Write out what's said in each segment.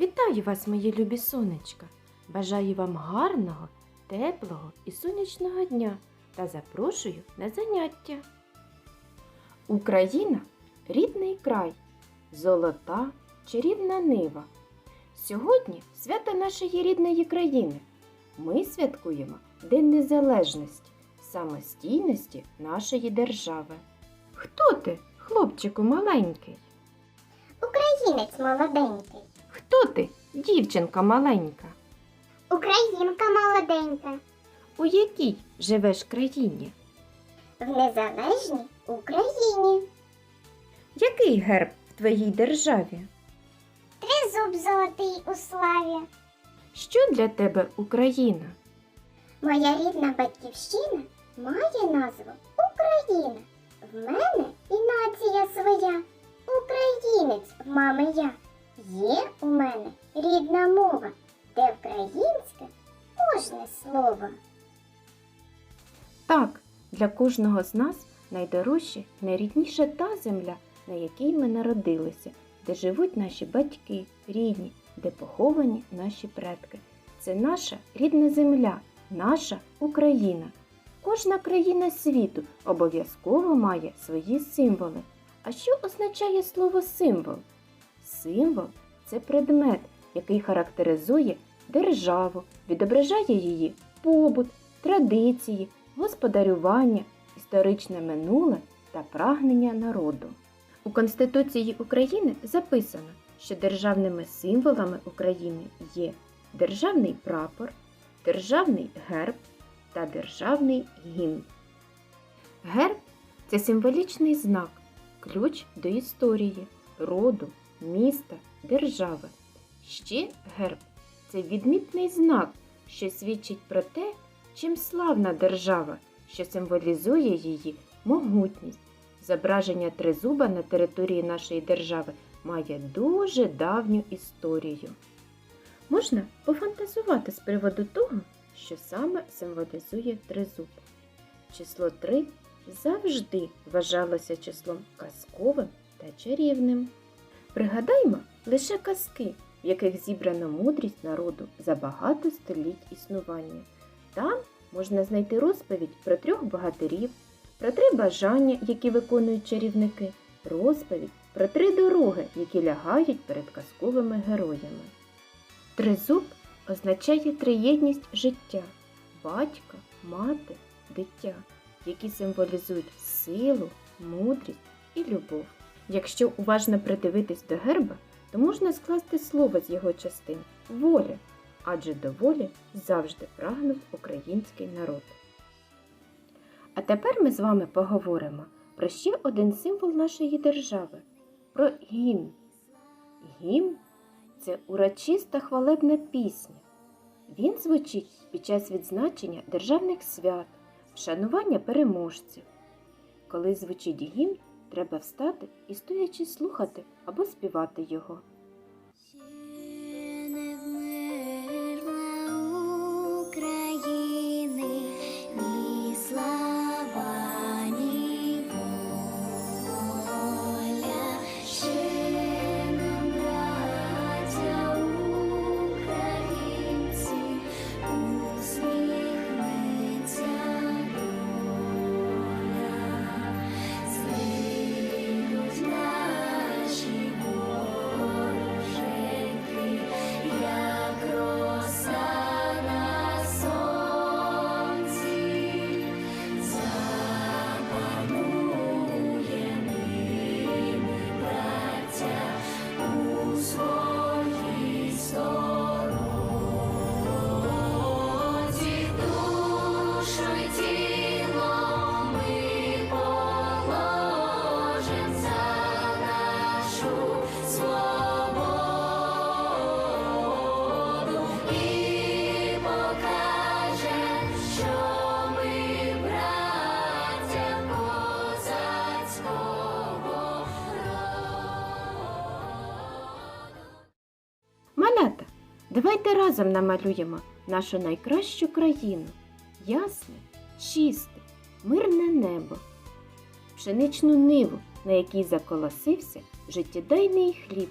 Вітаю вас, мої любі сонечка! Бажаю вам гарного, теплого і сонячного дня та запрошую на заняття. Україна рідний край, золота чарівна нива. Сьогодні свято нашої рідної країни. Ми святкуємо День Незалежності, самостійності нашої держави. Хто ти, хлопчику маленький? Українець молоденький, Хто ти, дівчинка маленька? Українка молоденька, У якій живеш країні? в незалежній Україні. Який герб в твоїй державі? Тризуб золотий у славі. Що для тебе Україна? Моя рідна батьківщина має назву Україна. В мене і нація своя. Українець в мами я. Є у мене рідна мова, де українське кожне слово. Так, для кожного з нас найдорожче, найрідніша та земля, на якій ми народилися, де живуть наші батьки, рідні, де поховані наші предки. Це наша рідна земля, наша Україна. Кожна країна світу обов'язково має свої символи. А що означає слово символ? Символ це предмет, який характеризує державу, відображає її побут, традиції, господарювання, історичне минуле та прагнення народу. У Конституції України записано, що державними символами України є державний прапор, державний герб та державний гімн. Герб це символічний знак, ключ до історії, роду, міста, держави. Ще герб це відмітний знак, що свідчить про те, чим славна держава, що символізує її могутність. Зображення тризуба на території нашої держави має дуже давню історію. Можна пофантазувати з приводу того, що саме символізує тризуб. Число 3 завжди вважалося числом казковим та чарівним. Пригадаймо лише казки, в яких зібрано мудрість народу за багато століть існування. Там можна знайти розповідь про трьох богатирів, про три бажання, які виконують чарівники, розповідь про три дороги, які лягають перед казковими героями. Тризуб означає триєдність життя батька, мати, дитя, які символізують силу, мудрість і любов. Якщо уважно придивитись до герба, то можна скласти слово з його частин воля, адже до волі завжди прагнув український народ. А тепер ми з вами поговоримо про ще один символ нашої держави про гімн. Гімн це урочиста хвалебна пісня. Він звучить під час відзначення державних свят, вшанування переможців. Коли звучить гімн, треба встати і стоячи слухати або співати його. Давайте разом намалюємо нашу найкращу країну ясне, чисте, мирне небо, пшеничну ниву, на якій заколосився життєдайний хліб,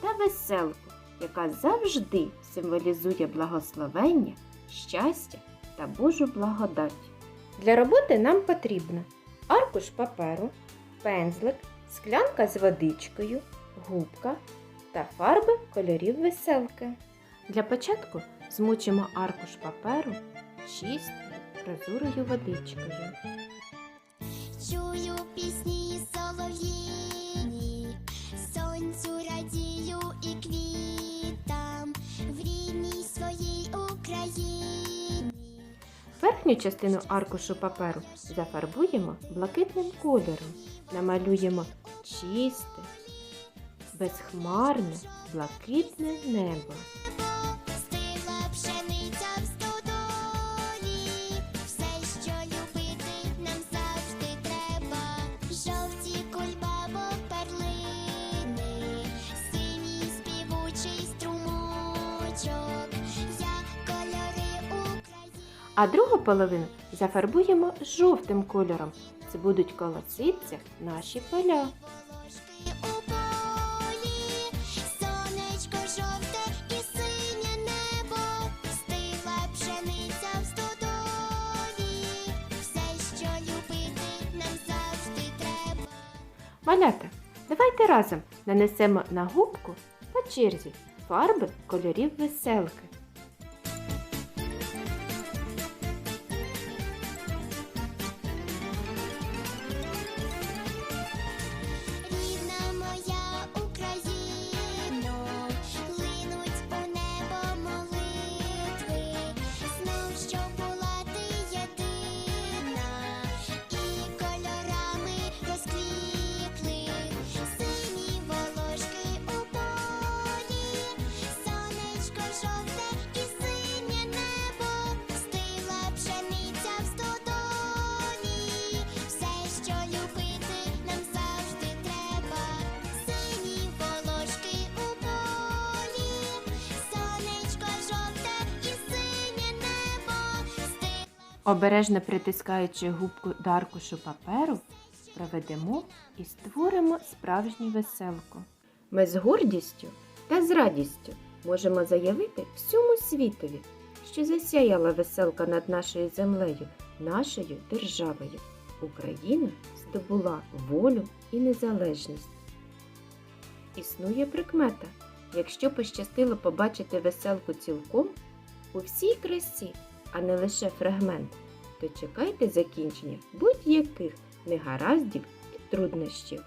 та веселку, яка завжди символізує благословення, щастя та Божу благодать. Для роботи нам потрібно аркуш паперу, пензлик, склянка з водичкою, губка та фарби кольорів веселки. Для початку змочимо аркуш паперу чистою прозорою водичкою. Чую пісні солов'їні, сонцю радію і квітам в рідній своїй Україні. Верхню частину аркушу паперу зафарбуємо блакитним кольором, намалюємо чисте, безхмарне, блакитне небо. А другу половину зафарбуємо жовтим кольором. Це будуть колоситься наші поля. Малята, давайте разом нанесемо на губку по черзі фарби кольорів веселки. Обережно притискаючи губку до аркушу паперу, проведемо і створимо справжню веселку. Ми з гордістю та з радістю можемо заявити всьому світові, що засяяла веселка над нашою землею, нашою державою. Україна здобула волю і незалежність. Існує прикмета. Якщо пощастило побачити веселку цілком, у всій красі, а не лише фрагмент, то чекайте закінчення будь-яких негараздів і труднощів.